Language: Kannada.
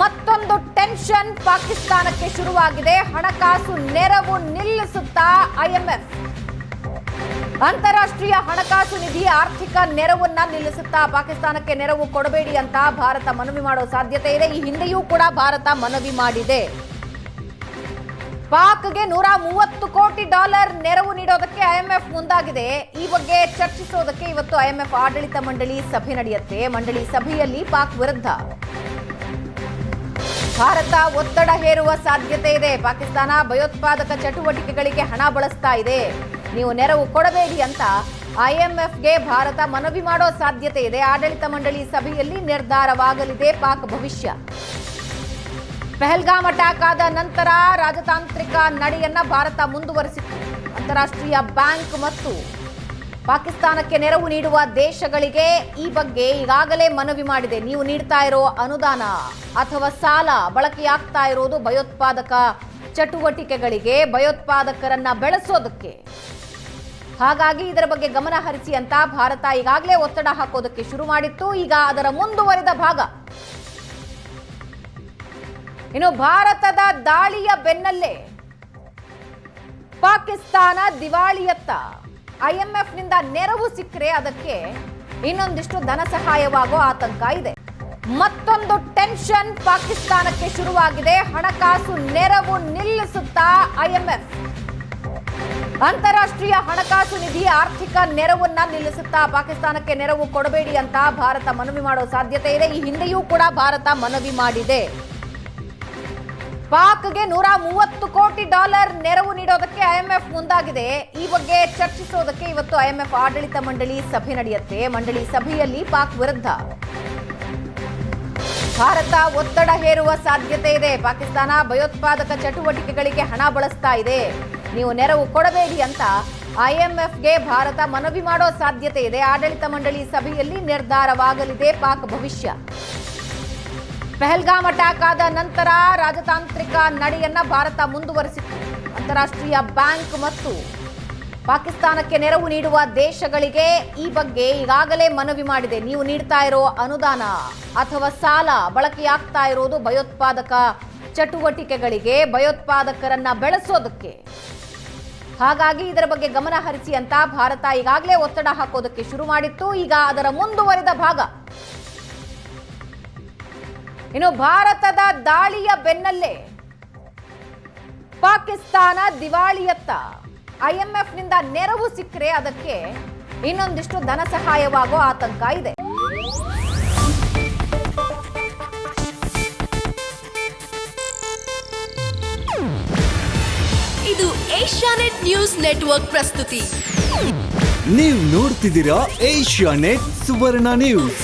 ಮತ್ತೊಂದು ಟೆನ್ಷನ್ ಪಾಕಿಸ್ತಾನಕ್ಕೆ ಶುರುವಾಗಿದೆ. ಹಣಕಾಸು ನೆರವು ನಿಲ್ಲಿಸುತ್ತಾ ಐಎಂಎಫ್. ಅಂತಾರಾಷ್ಟ್ರೀಯ ಹಣಕಾಸು ನಿಧಿ ಆರ್ಥಿಕ ನೆರವನ್ನ ನಿಲ್ಲಿಸುತ್ತಾ ಪಾಕಿಸ್ತಾನಕ್ಕೆ ನೆರವು ಕೊಡಬೇಡಿ ಅಂತ ಭಾರತ ಮನವಿ ಮಾಡೋ ಸಾಧ್ಯತೆ ಇದೆ. ಈ ಹಿಂದೆಯೂ ಕೂಡ ಭಾರತ ಮನವಿ ಮಾಡಿದೆ. ಪಾಕ್ಗೆ ನೂರ ಮೂವತ್ತು ಕೋಟಿ ಡಾಲರ್ ನೆರವು ನೀಡೋದಕ್ಕೆ ಐಎಂಎಫ್ ಮುಂದಾಗಿದೆ. ಈ ಬಗ್ಗೆ ಚರ್ಚಿಸೋದಕ್ಕೆ ಇವತ್ತು ಐಎಂಎಫ್ ಆಡಳಿತ ಮಂಡಳಿ ಸಭೆ ನಡೆಯುತ್ತೆ. ಮಂಡಳಿ ಸಭೆಯಲ್ಲಿ ಪಾಕ್ ವಿರುದ್ಧ ಭಾರತ ಒತ್ತಡ ಹೇರುವ ಸಾಧ್ಯತೆ ಇದೆ. ಪಾಕಿಸ್ತಾನ ಭಯೋತ್ಪಾದಕ ಚಟುವಟಿಕೆಗಳಿಗೆ ಹಣ ಬಳಸ್ತಾ ಇದೆ. ನೀವು ನೆರವು ಕೊಡಬೇಡಿ ಅಂತ ಐಎಂಎಫ್ಗೆ ಭಾರತ ಮನವಿ ಮಾಡೋ ಸಾಧ್ಯತೆ ಇದೆ. ಆಡಳಿತ ಮಂಡಳಿ ಸಭೆಯಲ್ಲಿ ನಿರ್ಧಾರವಾಗಲಿದೆ ಪಾಕ್ ಭವಿಷ್ಯ. ಪೆಹಲ್ಗಾಮ್ ಅಟ್ಯಾಕ್ ಆದ ನಂತರ ರಾಜತಾಂತ್ರಿಕ ನಡೆಯನ್ನ ಭಾರತ ಮುಂದುವರೆಸಿತ್ತು. ಅಂತಾರಾಷ್ಟ್ರೀಯ ಬ್ಯಾಂಕ್ ಮತ್ತು ಪಾಕಿಸ್ತಾನಕ್ಕೆ ನೆರವು ನೀಡುವ ದೇಶಗಳಿಗೆ ಈ ಬಗ್ಗೆ ಈಗಾಗಲೇ ಮನವಿ ಮಾಡಿದೆ. ನೀವು ನೀಡ್ತಾ ಇರೋ ಅನುದಾನ ಅಥವಾ ಸಾಲ ಬಳಕೆಯಾಗ್ತಾ ಇರೋದು ಭಯೋತ್ಪಾದಕ ಚಟುವಟಿಕೆಗಳಿಗೆ, ಭಯೋತ್ಪಾದಕರನ್ನ ಬೆಳೆಸೋದಕ್ಕೆ. ಹಾಗಾಗಿ ಇದರ ಬಗ್ಗೆ ಗಮನ ಹರಿಸಿ ಅಂತ ಭಾರತ ಈಗಾಗಲೇ ಒತ್ತಡ ಹಾಕೋದಕ್ಕೆ ಶುರು ಮಾಡಿತ್ತು. ಈಗ ಅದರ ಮುಂದುವರಿದ ಭಾಗ. ಇನ್ನು ಭಾರತದ ದಾಳಿಯ ಬೆನ್ನಲ್ಲೇ ಪಾಕಿಸ್ತಾನ ದಿವಾಳಿಯತ್ತ. ಐಎಂಎಫ್ನಿಂದ ನೆರವು ಸಿಕ್ಕರೆ ಅದಕ್ಕೆ ಇನ್ನೊಂದಿಷ್ಟು ಧನ ಸಹಾಯವಾಗೋ ಆತಂಕ ಇದೆ. ಮತ್ತೊಂದು ಟೆನ್ಷನ್ ಪಾಕಿಸ್ತಾನಕ್ಕೆ ಶುರುವಾಗಿದೆ. ಹಣಕಾಸು ನೆರವು ನಿಲ್ಲಿಸುತ್ತಾ ಐಎಂಎಫ್. ಅಂತಾರಾಷ್ಟ್ರೀಯ ಹಣಕಾಸು ನಿಧಿ ಆರ್ಥಿಕ ನೆರವನ್ನ ನಿಲ್ಲಿಸುತ್ತಾ ಪಾಕಿಸ್ತಾನಕ್ಕೆ ನೆರವು ಕೊಡಬೇಡಿ ಅಂತ ಭಾರತ ಮನವಿ ಮಾಡೋ ಸಾಧ್ಯತೆ ಇದೆ. ಈ ಹಿಂದೆಯೂ ಕೂಡ ಭಾರತ ಮನವಿ ಮಾಡಿದೆ. ಪಾಕ್ಗೆ ನೂರ ಮೂವತ್ತು ಕೋಟಿ ಡಾಲರ್ ನೆರವು ನೀಡೋದಕ್ಕೆ ಐಎಂಎಫ್ ಮುಂದಾಗಿದೆ. ಈ ಬಗ್ಗೆ ಚರ್ಚಿಸೋದಕ್ಕೆ ಇವತ್ತು ಐಎಂಎಫ್ ಆಡಳಿತ ಮಂಡಳಿ ಸಭೆ ನಡೆಯುತ್ತೆ. ಮಂಡಳಿ ಸಭೆಯಲ್ಲಿ ಪಾಕ್ ವಿರುದ್ಧ. ಭಾರತ ಒತ್ತಡ ಹೇರುವ ಸಾಧ್ಯತೆ ಇದೆ. ಪಾಕಿಸ್ತಾನ ಭಯೋತ್ಪಾದಕ ಚಟುವಟಿಕೆಗಳಿಗೆ ಹಣ ಬಳಸ್ತಾ ಇದೆ. ನೀವು ನೆರವು ಕೊಡಬೇಡಿ ಅಂತ ಐಎಂಎಫ್ಗೆ ಭಾರತ ಮನವಿ ಮಾಡೋ ಸಾಧ್ಯತೆ ಇದೆ. ಆಡಳಿತ ಮಂಡಳಿ ಸಭೆಯಲ್ಲಿ ನಿರ್ಧಾರವಾಗಲಿದೆ ಪಾಕ್ ಭವಿಷ್ಯ. ಪೆಹಲ್ಗಾಮ್ ಅಟ್ಯಾಕ್ ಆದ ನಂತರ ರಾಜತಾಂತ್ರಿಕ ನಡೆಯನ್ನ ಭಾರತ ಮುಂದುವರೆಸಿತ್ತು. ಅಂತಾರಾಷ್ಟ್ರೀಯ ಬ್ಯಾಂಕ್ ಮತ್ತು ಪಾಕಿಸ್ತಾನಕ್ಕೆ ನೆರವು ನೀಡುವ ದೇಶಗಳಿಗೆ ಈ ಬಗ್ಗೆ ಈಗಾಗಲೇ ಮನವಿ ಮಾಡಿದೆ. ನೀವು ನೀಡ್ತಾ ಇರೋ ಅನುದಾನ ಅಥವಾ ಸಾಲ ಬಳಕೆಯಾಗ್ತಾ ಇರೋದು ಭಯೋತ್ಪಾದಕ ಚಟುವಟಿಕೆಗಳಿಗೆ ಭಯೋತ್ಪಾದಕರನ್ನ ಬೆಳೆಸೋದಕ್ಕೆ. ಹಾಗಾಗಿ ಇದರ ಬಗ್ಗೆ ಗಮನ ಹರಿಸಿ ಅಂತ ಭಾರತ ಈಗಾಗಲೇ ಒತ್ತಡ ಹಾಕೋದಕ್ಕೆ ಶುರು ಮಾಡಿತ್ತು. ಈಗ ಅದರ ಮುಂದುವರಿದ ಭಾಗ. ಇನ್ನು ಭಾರತದ ದಾಳಿಯ ಬೆನ್ನಲ್ಲೇ ಪಾಕಿಸ್ತಾನ ದಿವಾಳಿಯತ್ತ ಐಎಂಎಫ್ನಿಂದ ನೆರವು ಸಿಕ್ಕರೆ ಅದಕ್ಕೆ ಇನ್ನೊಂದಿಷ್ಟು ಧನ ಸಹಾಯವಾಗೋ ಆತಂಕ ಇದೆ. ಇದು ಏಷ್ಯಾನೆಟ್ ನ್ಯೂಸ್ ನೆಟ್ವರ್ಕ್ ಪ್ರಸ್ತುತಿ. ನೀವು ನೋಡ್ತಿದ್ದೀರಾ ಏಷ್ಯಾ ನೆಟ್ ಸುವರ್ಣ ನ್ಯೂಸ್.